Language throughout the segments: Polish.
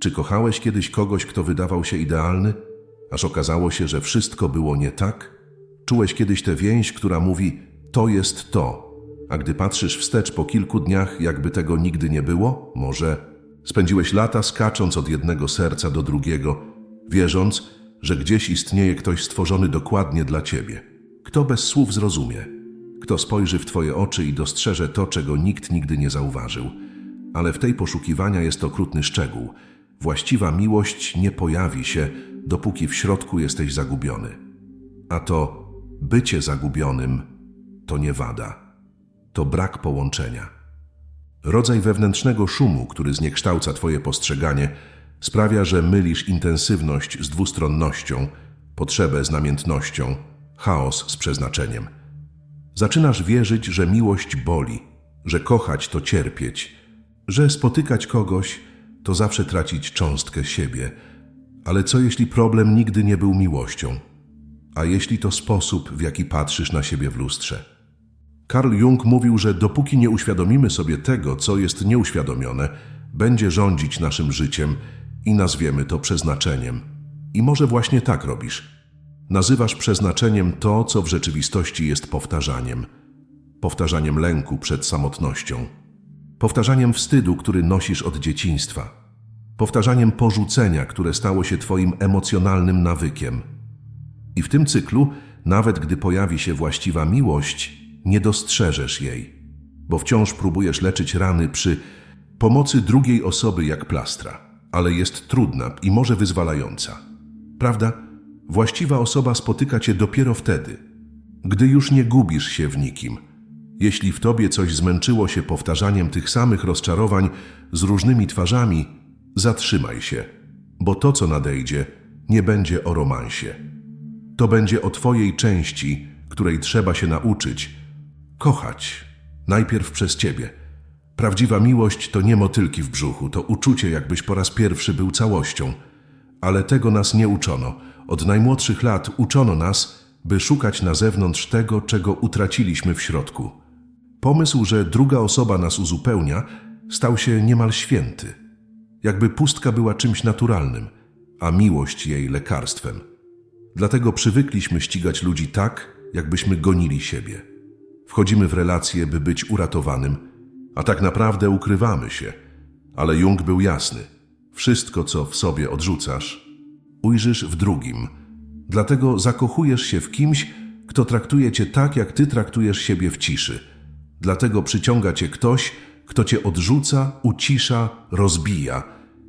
Czy kochałeś kiedyś kogoś, kto wydawał się idealny, aż okazało się, że wszystko było nie tak? Czułeś kiedyś tę więź, która mówi: To jest to, a gdy patrzysz wstecz po kilku dniach, jakby tego nigdy nie było? Może spędziłeś lata skacząc od jednego serca do drugiego, wierząc, że gdzieś istnieje ktoś stworzony dokładnie dla ciebie. Kto bez słów zrozumie, kto spojrzy w twoje oczy i dostrzeże to, czego nikt nigdy nie zauważył. Ale w tej poszukiwania jest okrutny szczegół. Właściwa miłość nie pojawi się, dopóki w środku jesteś zagubiony. A to bycie zagubionym to nie wada, to brak połączenia. Rodzaj wewnętrznego szumu, który zniekształca Twoje postrzeganie, sprawia, że mylisz intensywność z dwustronnością, potrzebę z namiętnością, chaos z przeznaczeniem. Zaczynasz wierzyć, że miłość boli, że kochać to cierpieć, że spotykać kogoś to zawsze tracić cząstkę siebie. Ale co jeśli problem nigdy nie był miłością? A jeśli to sposób, w jaki patrzysz na siebie w lustrze? Carl Jung mówił, że dopóki nie uświadomimy sobie tego, co jest nieuświadomione, będzie rządzić naszym życiem i nazwiemy to przeznaczeniem. I może właśnie tak robisz. Nazywasz przeznaczeniem to, co w rzeczywistości jest powtarzaniem. Powtarzaniem lęku przed samotnością. Powtarzaniem wstydu, który nosisz od dzieciństwa. Powtarzaniem porzucenia, które stało się Twoim emocjonalnym nawykiem. I w tym cyklu, nawet gdy pojawi się właściwa miłość, nie dostrzeżesz jej, bo wciąż próbujesz leczyć rany przy pomocy drugiej osoby jak plastra, ale jest trudna i może wyzwalająca. Prawda? Właściwa osoba spotyka cię dopiero wtedy, gdy już nie gubisz się w nikim. Jeśli w tobie coś zmęczyło się powtarzaniem tych samych rozczarowań z różnymi twarzami, zatrzymaj się, bo to, co nadejdzie, nie będzie o romansie. To będzie o Twojej części, której trzeba się nauczyć. Kochać. Najpierw przez Ciebie. Prawdziwa miłość to nie motylki w brzuchu, to uczucie, jakbyś po raz pierwszy był całością. Ale tego nas nie uczono. Od najmłodszych lat uczono nas, by szukać na zewnątrz tego, czego utraciliśmy w środku. Pomysł, że druga osoba nas uzupełnia, stał się niemal święty. Jakby pustka była czymś naturalnym, a miłość jej lekarstwem. Dlatego przywykliśmy ścigać ludzi tak, jakbyśmy gonili siebie. Wchodzimy w relacje, by być uratowanym, a tak naprawdę ukrywamy się. Ale Jung był jasny. Wszystko, co w sobie odrzucasz, ujrzysz w drugim. Dlatego zakochujesz się w kimś, kto traktuje cię tak, jak ty traktujesz siebie w ciszy. Dlatego przyciąga cię ktoś, kto cię odrzuca, ucisza, rozbija.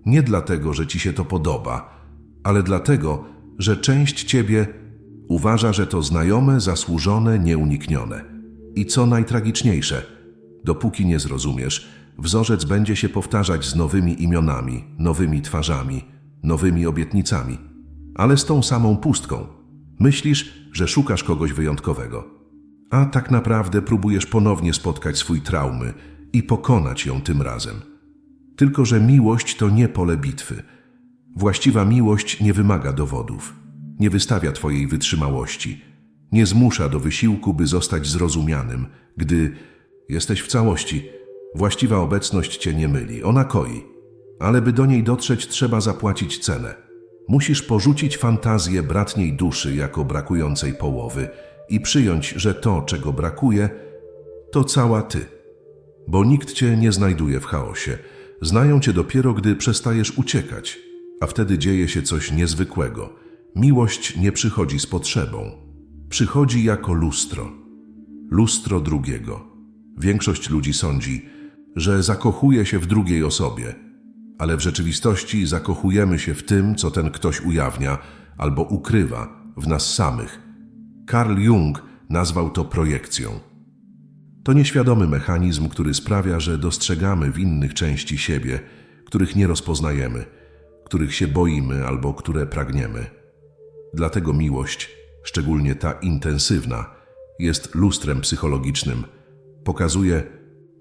Nie dlatego, że ci się to podoba, ale dlatego, że część ciebie uważa, że to znajome, zasłużone, nieuniknione. I co najtragiczniejsze, dopóki nie zrozumiesz, wzorzec będzie się powtarzać z nowymi imionami, nowymi twarzami, nowymi obietnicami, ale z tą samą pustką. Myślisz, że szukasz kogoś wyjątkowego, a tak naprawdę próbujesz ponownie spotkać swój traumy i pokonać ją tym razem. Tylko, że miłość to nie pole bitwy. Właściwa miłość nie wymaga dowodów, nie wystawia Twojej wytrzymałości, nie zmusza do wysiłku, by zostać zrozumianym. Gdy jesteś w całości, właściwa obecność Cię nie myli, ona koi. Ale by do niej dotrzeć, trzeba zapłacić cenę. Musisz porzucić fantazję bratniej duszy jako brakującej połowy i przyjąć, że to, czego brakuje, to cała Ty. Bo nikt Cię nie znajduje w chaosie. Znają Cię dopiero, gdy przestajesz uciekać, a wtedy dzieje się coś niezwykłego. Miłość nie przychodzi z potrzebą. Przychodzi jako lustro. Lustro drugiego. Większość ludzi sądzi, że zakochuje się w drugiej osobie, ale w rzeczywistości zakochujemy się w tym, co ten ktoś ujawnia albo ukrywa w nas samych. Carl Jung nazwał to projekcją. To nieświadomy mechanizm, który sprawia, że dostrzegamy w innych części siebie, których nie rozpoznajemy, których się boimy albo które pragniemy. Dlatego miłość, szczególnie ta intensywna, jest lustrem psychologicznym. Pokazuje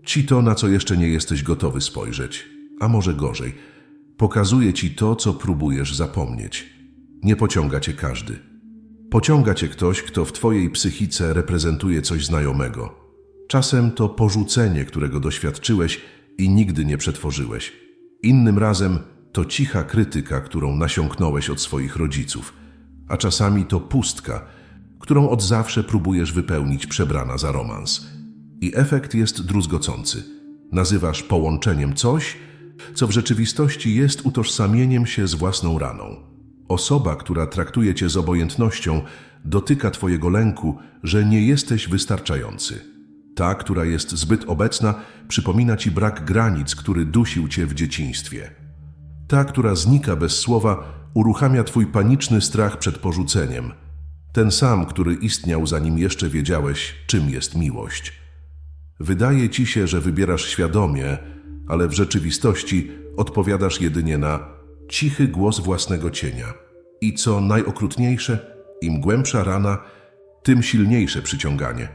ci to, na co jeszcze nie jesteś gotowy spojrzeć, a może gorzej. Pokazuje ci to, co próbujesz zapomnieć. Nie pociąga cię każdy. Pociąga cię ktoś, kto w twojej psychice reprezentuje coś znajomego. Czasem to porzucenie, którego doświadczyłeś i nigdy nie przetworzyłeś. Innym razem to cicha krytyka, którą nasiąknąłeś od swoich rodziców, a czasami to pustka, którą od zawsze próbujesz wypełnić przebrana za romans. I efekt jest druzgocący. Nazywasz połączeniem coś, co w rzeczywistości jest utożsamieniem się z własną raną. Osoba, która traktuje cię z obojętnością, dotyka twojego lęku, że nie jesteś wystarczający. Ta, która jest zbyt obecna, przypomina ci brak granic, który dusił cię w dzieciństwie. Ta, która znika bez słowa, uruchamia twój paniczny strach przed porzuceniem. Ten sam, który istniał zanim jeszcze wiedziałeś, czym jest miłość. Wydaje ci się, że wybierasz świadomie, ale w rzeczywistości odpowiadasz jedynie na cichy głos własnego cienia. I co najokrutniejsze, im głębsza rana, tym silniejsze przyciąganie.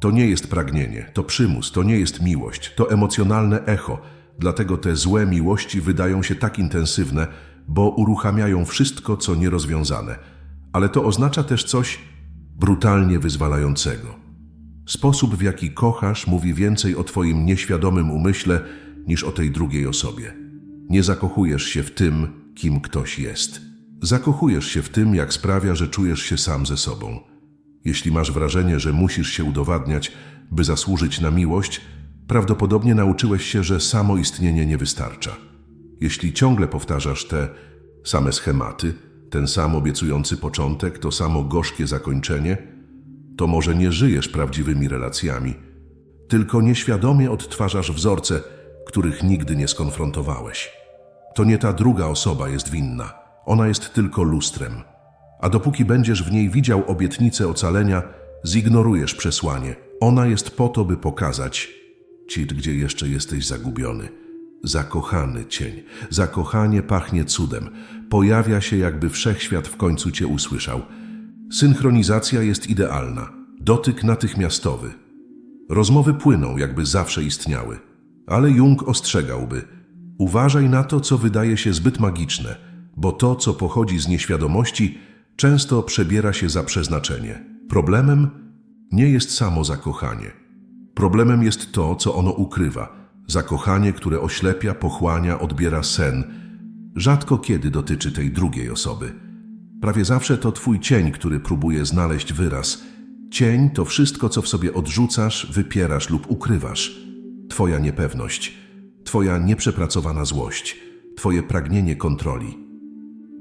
To nie jest pragnienie, to przymus, to nie jest miłość, to emocjonalne echo. Dlatego te złe miłości wydają się tak intensywne, bo uruchamiają wszystko, co nierozwiązane. Ale to oznacza też coś brutalnie wyzwalającego. Sposób, w jaki kochasz, mówi więcej o Twoim nieświadomym umyśle niż o tej drugiej osobie. Nie zakochujesz się w tym, kim ktoś jest. Zakochujesz się w tym, jak sprawia, że czujesz się sam ze sobą. Jeśli masz wrażenie, że musisz się udowadniać, by zasłużyć na miłość, prawdopodobnie nauczyłeś się, że samo istnienie nie wystarcza. Jeśli ciągle powtarzasz te same schematy, ten sam obiecujący początek, to samo gorzkie zakończenie, to może nie żyjesz prawdziwymi relacjami, tylko nieświadomie odtwarzasz wzorce, których nigdy nie skonfrontowałeś. To nie ta druga osoba jest winna, ona jest tylko lustrem. A dopóki będziesz w niej widział obietnicę ocalenia, zignorujesz przesłanie. Ona jest po to, by pokazać ci, gdzie jeszcze jesteś zagubiony. Zakochany cień. Zakochanie pachnie cudem. Pojawia się, jakby wszechświat w końcu cię usłyszał. Synchronizacja jest idealna. Dotyk natychmiastowy. Rozmowy płyną, jakby zawsze istniały. Ale Jung ostrzegałby: uważaj na to, co wydaje się zbyt magiczne, bo to, co pochodzi z nieświadomości, często przebiera się za przeznaczenie. Problemem nie jest samo zakochanie. Problemem jest to, co ono ukrywa. Zakochanie, które oślepia, pochłania, odbiera sen. Rzadko kiedy dotyczy tej drugiej osoby. Prawie zawsze to twój cień, który próbuje znaleźć wyraz. Cień to wszystko, co w sobie odrzucasz, wypierasz lub ukrywasz. Twoja niepewność, twoja nieprzepracowana złość, twoje pragnienie kontroli.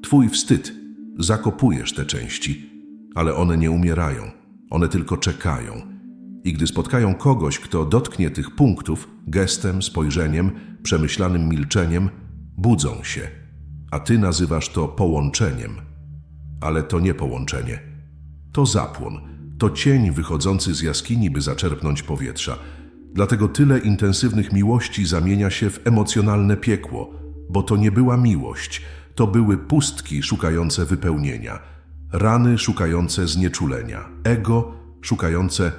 Twój wstyd. Zakopujesz te części, ale one nie umierają. One tylko czekają. I gdy spotkają kogoś, kto dotknie tych punktów, gestem, spojrzeniem, przemyślanym milczeniem, budzą się. A ty nazywasz to połączeniem. Ale to nie połączenie. To zapłon. To cień wychodzący z jaskini, by zaczerpnąć powietrza. Dlatego tyle intensywnych miłości zamienia się w emocjonalne piekło, bo to nie była miłość, to były pustki szukające wypełnienia, rany szukające znieczulenia, ego szukające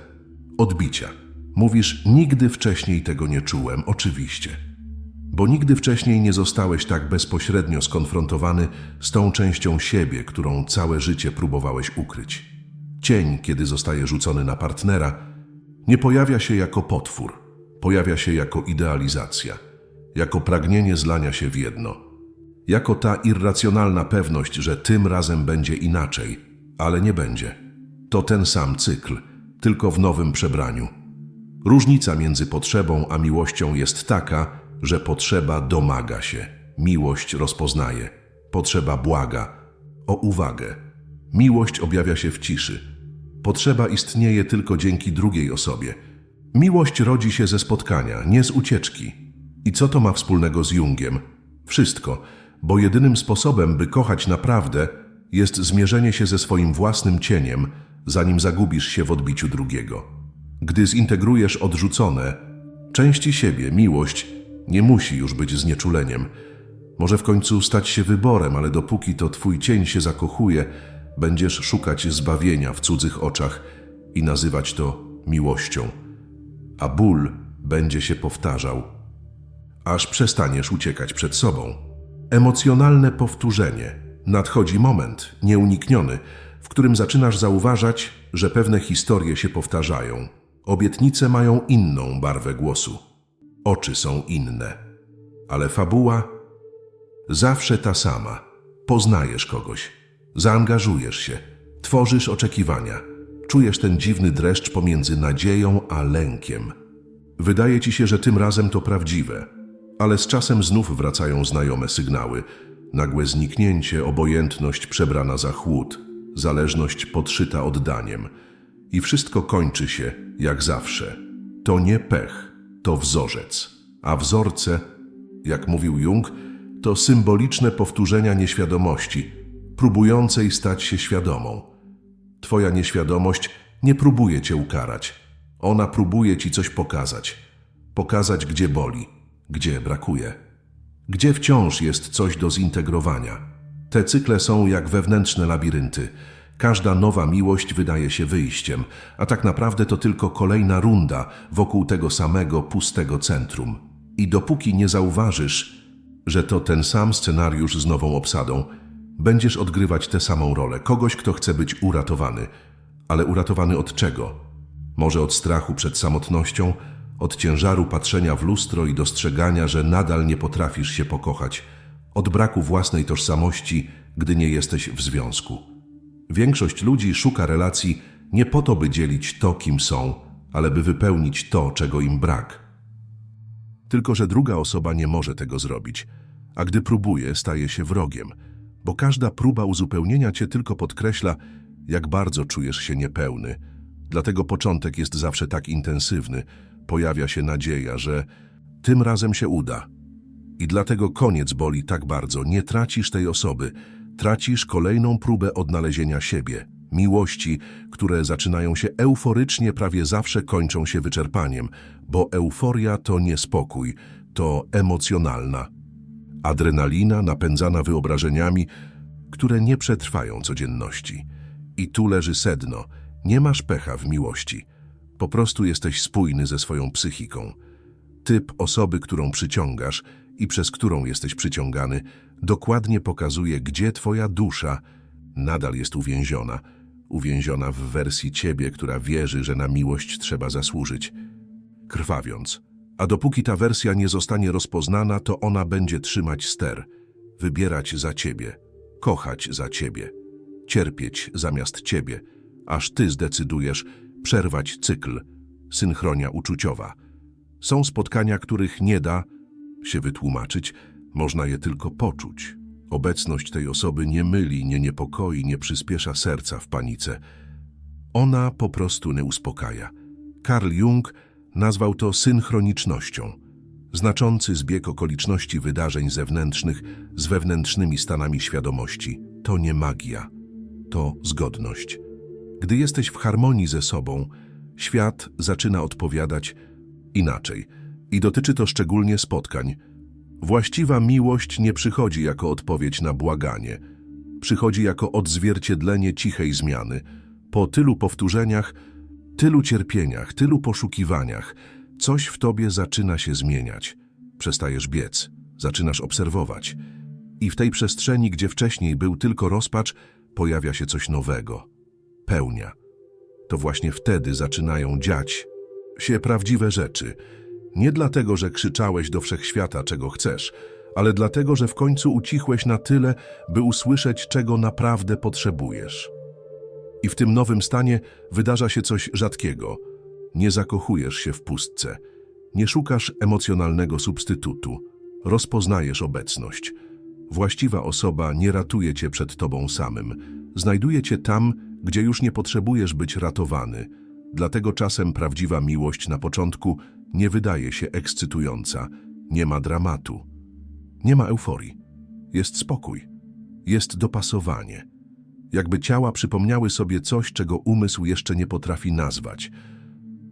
odbicia. Mówisz, nigdy wcześniej tego nie czułem, oczywiście. Bo nigdy wcześniej nie zostałeś tak bezpośrednio skonfrontowany z tą częścią siebie, którą całe życie próbowałeś ukryć. Cień, kiedy zostaje rzucony na partnera, nie pojawia się jako potwór, pojawia się jako idealizacja, jako pragnienie zlania się w jedno, jako ta irracjonalna pewność, że tym razem będzie inaczej, ale nie będzie. To ten sam cykl, tylko w nowym przebraniu. Różnica między potrzebą a miłością jest taka, że potrzeba domaga się, miłość rozpoznaje, potrzeba błaga o uwagę. Miłość objawia się w ciszy. Potrzeba istnieje tylko dzięki drugiej osobie. Miłość rodzi się ze spotkania, nie z ucieczki. I co to ma wspólnego z Jungiem? Wszystko, bo jedynym sposobem, by kochać naprawdę, jest zmierzenie się ze swoim własnym cieniem, zanim zagubisz się w odbiciu drugiego. Gdy zintegrujesz odrzucone, części siebie, miłość nie musi już być znieczuleniem. Może w końcu stać się wyborem, ale dopóki to twój cień się zakochuje, będziesz szukać zbawienia w cudzych oczach i nazywać to miłością. A ból będzie się powtarzał, aż przestaniesz uciekać przed sobą. Emocjonalne powtórzenie. Nadchodzi moment, nieunikniony, w którym zaczynasz zauważać, że pewne historie się powtarzają. Obietnice mają inną barwę głosu. Oczy są inne. Ale fabuła Zawsze ta sama. Poznajesz kogoś, zaangażujesz się, tworzysz oczekiwania, czujesz ten dziwny dreszcz pomiędzy nadzieją a lękiem. Wydaje ci się, że tym razem to prawdziwe, ale z czasem znów wracają znajome sygnały. Nagłe zniknięcie, obojętność przebrana za chłód, zależność podszyta oddaniem. I wszystko kończy się jak zawsze. To nie pech, to wzorzec. A wzorce, jak mówił Jung, to symboliczne powtórzenia nieświadomości, próbującej stać się świadomą. Twoja nieświadomość nie próbuje cię ukarać. Ona próbuje ci coś pokazać. Pokazać, gdzie boli, gdzie brakuje, gdzie wciąż jest coś do zintegrowania. Te cykle są jak wewnętrzne labirynty. Każda nowa miłość wydaje się wyjściem, a tak naprawdę to tylko kolejna runda wokół tego samego pustego centrum. I dopóki nie zauważysz, że to ten sam scenariusz z nową obsadą, będziesz odgrywać tę samą rolę kogoś, kto chce być uratowany. Ale uratowany od czego? Może od strachu przed samotnością, od ciężaru patrzenia w lustro i dostrzegania, że nadal nie potrafisz się pokochać, od braku własnej tożsamości, gdy nie jesteś w związku. Większość ludzi szuka relacji nie po to, by dzielić to, kim są, ale by wypełnić to, czego im brak. Tylko, że druga osoba nie może tego zrobić, a gdy próbuje, staje się wrogiem, bo każda próba uzupełnienia cię tylko podkreśla, jak bardzo czujesz się niepełny. Dlatego początek jest zawsze tak intensywny, pojawia się nadzieja, że tym razem się uda. I dlatego koniec boli tak bardzo, nie tracisz tej osoby, tracisz kolejną próbę odnalezienia siebie, miłości, które zaczynają się euforycznie, prawie zawsze kończą się wyczerpaniem, bo euforia to niespokój, to emocjonalna. Adrenalina napędzana wyobrażeniami, które nie przetrwają codzienności. I tu leży sedno. Nie masz pecha w miłości. Po prostu jesteś spójny ze swoją psychiką. Typ osoby, którą przyciągasz i przez którą jesteś przyciągany, dokładnie pokazuje, gdzie twoja dusza nadal jest uwięziona. Uwięziona w wersji ciebie, która wierzy, że na miłość trzeba zasłużyć. Krwawiąc. A dopóki ta wersja nie zostanie rozpoznana, to ona będzie trzymać ster, wybierać za ciebie, kochać za ciebie, cierpieć zamiast ciebie, aż ty zdecydujesz przerwać cykl, synchronia uczuciowa. Są spotkania, których nie da się wytłumaczyć, można je tylko poczuć. Obecność tej osoby nie myli, nie niepokoi, nie przyspiesza serca w panice. Ona po prostu nie uspokaja. Carl Jung nazwał to synchronicznością, znaczący zbieg okoliczności wydarzeń zewnętrznych z wewnętrznymi stanami świadomości. To nie magia, to zgodność. Gdy jesteś w harmonii ze sobą, świat zaczyna odpowiadać inaczej i dotyczy to szczególnie spotkań. Właściwa miłość nie przychodzi jako odpowiedź na błaganie, przychodzi jako odzwierciedlenie cichej zmiany. Po tylu powtórzeniach, tylu cierpieniach, tylu poszukiwaniach, coś w tobie zaczyna się zmieniać. Przestajesz biec, zaczynasz obserwować. I w tej przestrzeni, gdzie wcześniej był tylko rozpacz, pojawia się coś nowego. Pełnia. To właśnie wtedy zaczynają dziać się prawdziwe rzeczy. Nie dlatego, że krzyczałeś do wszechświata, czego chcesz, ale dlatego, że w końcu ucichłeś na tyle, by usłyszeć, czego naprawdę potrzebujesz. I w tym nowym stanie wydarza się coś rzadkiego. Nie zakochujesz się w pustce. Nie szukasz emocjonalnego substytutu. Rozpoznajesz obecność. Właściwa osoba nie ratuje cię przed tobą samym. Znajduje cię tam, gdzie już nie potrzebujesz być ratowany. Dlatego czasem prawdziwa miłość na początku nie wydaje się ekscytująca. Nie ma dramatu. Nie ma euforii. Jest spokój. Jest dopasowanie. Jakby ciała przypomniały sobie coś, czego umysł jeszcze nie potrafi nazwać.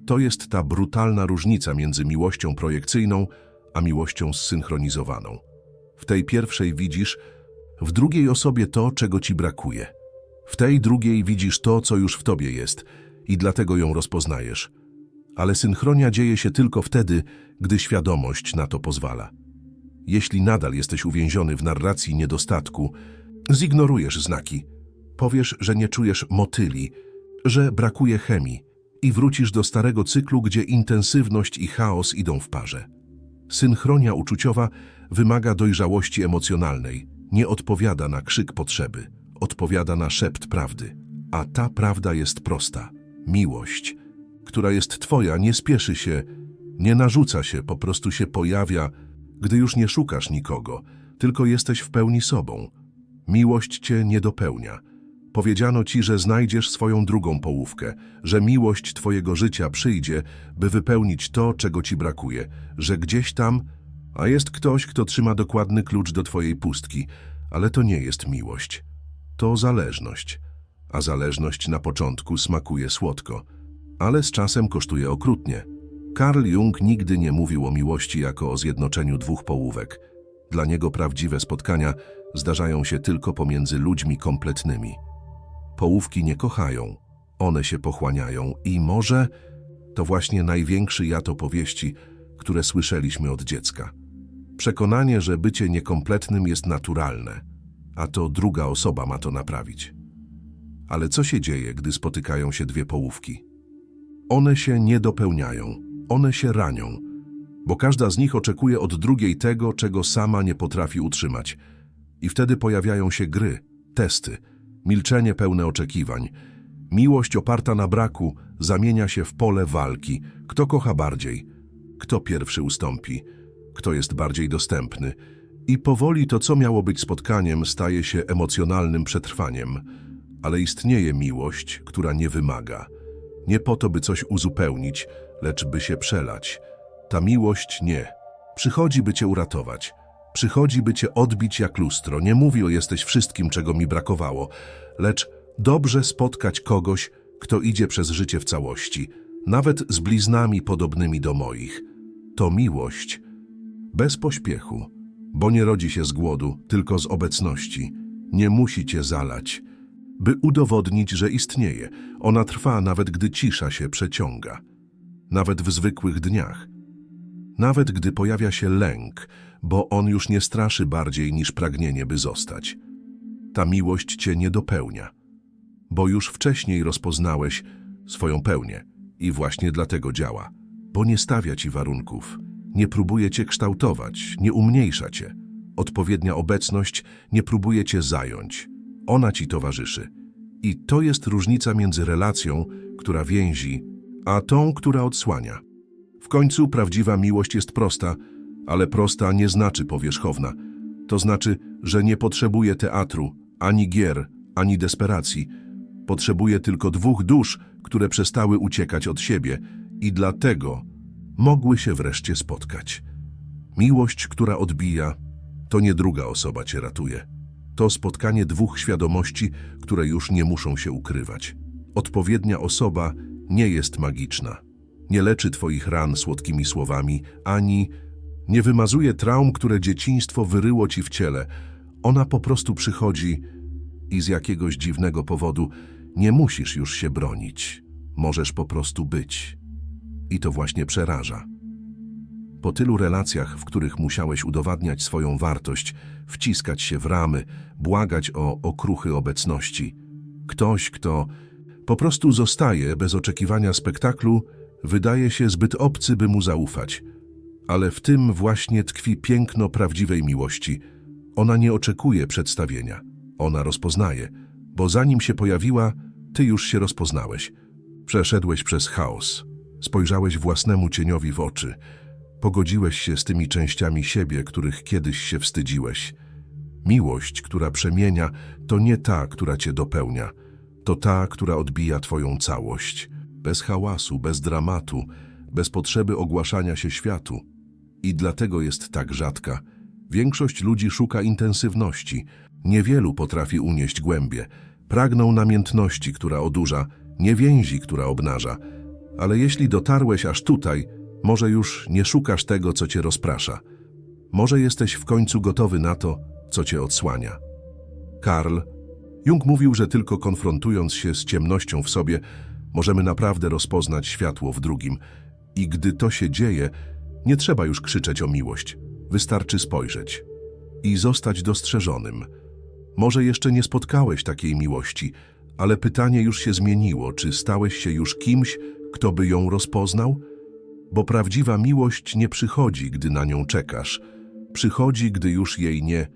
To jest ta brutalna różnica między miłością projekcyjną a miłością zsynchronizowaną. W tej pierwszej widzisz, w drugiej osobie to, czego ci brakuje. W tej drugiej widzisz to, co już w tobie jest i dlatego ją rozpoznajesz. Ale synchronia dzieje się tylko wtedy, gdy świadomość na to pozwala. Jeśli nadal jesteś uwięziony w narracji niedostatku, zignorujesz znaki. Powiesz, że nie czujesz motyli, że brakuje chemii i wrócisz do starego cyklu, gdzie intensywność i chaos idą w parze. Synchronia uczuciowa wymaga dojrzałości emocjonalnej, nie odpowiada na krzyk potrzeby, odpowiada na szept prawdy. A ta prawda jest prosta. Miłość, która jest twoja, nie spieszy się, nie narzuca się, po prostu się pojawia, gdy już nie szukasz nikogo, tylko jesteś w pełni sobą. Miłość cię nie dopełnia. Powiedziano ci, że znajdziesz swoją drugą połówkę, że miłość twojego życia przyjdzie, by wypełnić to, czego ci brakuje, że gdzieś tam, a jest ktoś, kto trzyma dokładny klucz do twojej pustki, ale to nie jest miłość. To zależność, a zależność na początku smakuje słodko, ale z czasem kosztuje okrutnie. Karl Jung nigdy nie mówił o miłości jako o zjednoczeniu dwóch połówek. Dla niego prawdziwe spotkania zdarzają się tylko pomiędzy ludźmi kompletnymi. Połówki nie kochają, one się pochłaniają i może to właśnie największy jad opowieści, które słyszeliśmy od dziecka. Przekonanie, że bycie niekompletnym jest naturalne, a to druga osoba ma to naprawić. Ale co się dzieje, gdy spotykają się dwie połówki? One się nie dopełniają, one się ranią, bo każda z nich oczekuje od drugiej tego, czego sama nie potrafi utrzymać. I wtedy pojawiają się gry, testy, milczenie pełne oczekiwań. Miłość oparta na braku zamienia się w pole walki. Kto kocha bardziej? Kto pierwszy ustąpi? Kto jest bardziej dostępny? I powoli to, co miało być spotkaniem, staje się emocjonalnym przetrwaniem. Ale istnieje miłość, która nie wymaga. Nie po to, by coś uzupełnić, lecz by się przelać. Ta miłość nie. Przychodzi, by cię uratować. Przychodzi, by cię odbić jak lustro. Nie mówi o jesteś wszystkim, czego mi brakowało, lecz dobrze spotkać kogoś, kto idzie przez życie w całości, nawet z bliznami podobnymi do moich. To miłość. Bez pośpiechu, bo nie rodzi się z głodu, tylko z obecności. Nie musi cię zalać. By udowodnić, że istnieje, ona trwa nawet gdy cisza się przeciąga. Nawet w zwykłych dniach. Nawet gdy pojawia się lęk, bo on już nie straszy bardziej niż pragnienie, by zostać. Ta miłość cię nie dopełnia, bo już wcześniej rozpoznałeś swoją pełnię i właśnie dlatego działa, bo nie stawia ci warunków, nie próbuje cię kształtować, nie umniejsza cię. Odpowiednia obecność nie próbuje cię zająć, ona ci towarzyszy. I to jest różnica między relacją, która więzi, a tą, która odsłania. W końcu prawdziwa miłość jest prosta, ale prosta nie znaczy powierzchowna. To znaczy, że nie potrzebuje teatru, ani gier, ani desperacji. Potrzebuje tylko dwóch dusz, które przestały uciekać od siebie i dlatego mogły się wreszcie spotkać. Miłość, która odbija, to nie druga osoba cię ratuje. To spotkanie dwóch świadomości, które już nie muszą się ukrywać. Odpowiednia osoba nie jest magiczna. Nie leczy twoich ran słodkimi słowami, ani nie wymazuje traum, które dzieciństwo wyryło ci w ciele. Ona po prostu przychodzi i z jakiegoś dziwnego powodu nie musisz już się bronić. Możesz po prostu być. I to właśnie przeraża. Po tylu relacjach, w których musiałeś udowadniać swoją wartość, wciskać się w ramy, błagać o okruchy obecności, ktoś, kto po prostu zostaje bez oczekiwania spektaklu, wydaje się zbyt obcy, by mu zaufać. Ale w tym właśnie tkwi piękno prawdziwej miłości. Ona nie oczekuje przedstawienia. Ona rozpoznaje, bo zanim się pojawiła, ty już się rozpoznałeś. Przeszedłeś przez chaos. Spojrzałeś własnemu cieniowi w oczy. Pogodziłeś się z tymi częściami siebie, których kiedyś się wstydziłeś. Miłość, która przemienia, to nie ta, która cię dopełnia. To ta, która odbija twoją całość. Bez hałasu, bez dramatu, bez potrzeby ogłaszania się światu. I dlatego jest tak rzadka. Większość ludzi szuka intensywności. Niewielu potrafi unieść głębie. Pragną namiętności, która odurza, nie więzi, która obnaża. Ale jeśli dotarłeś aż tutaj, może już nie szukasz tego, co cię rozprasza. Może jesteś w końcu gotowy na to, co cię odsłania. Karl, Jung mówił, że tylko konfrontując się z ciemnością w sobie, możemy naprawdę rozpoznać światło w drugim. I gdy to się dzieje, nie trzeba już krzyczeć o miłość. Wystarczy spojrzeć i zostać dostrzeżonym. Może jeszcze nie spotkałeś takiej miłości, ale pytanie już się zmieniło. Czy stałeś się już kimś, kto by ją rozpoznał? Bo prawdziwa miłość nie przychodzi, gdy na nią czekasz. Przychodzi, gdy już jej nie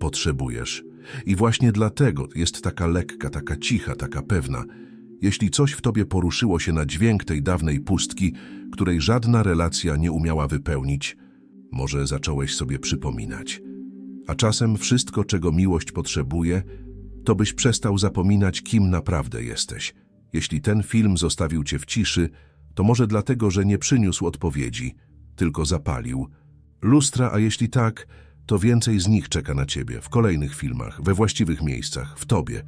potrzebujesz. I właśnie dlatego jest taka lekka, taka cicha, taka pewna. Jeśli coś w tobie poruszyło się na dźwięk tej dawnej pustki, której żadna relacja nie umiała wypełnić, może zacząłeś sobie przypominać. A czasem wszystko, czego miłość potrzebuje, to byś przestał zapominać, kim naprawdę jesteś. Jeśli ten film zostawił cię w ciszy, to może dlatego, że nie przyniósł odpowiedzi, tylko zapalił. Lustra, a jeśli tak, to więcej z nich czeka na ciebie w kolejnych filmach, we właściwych miejscach, w tobie.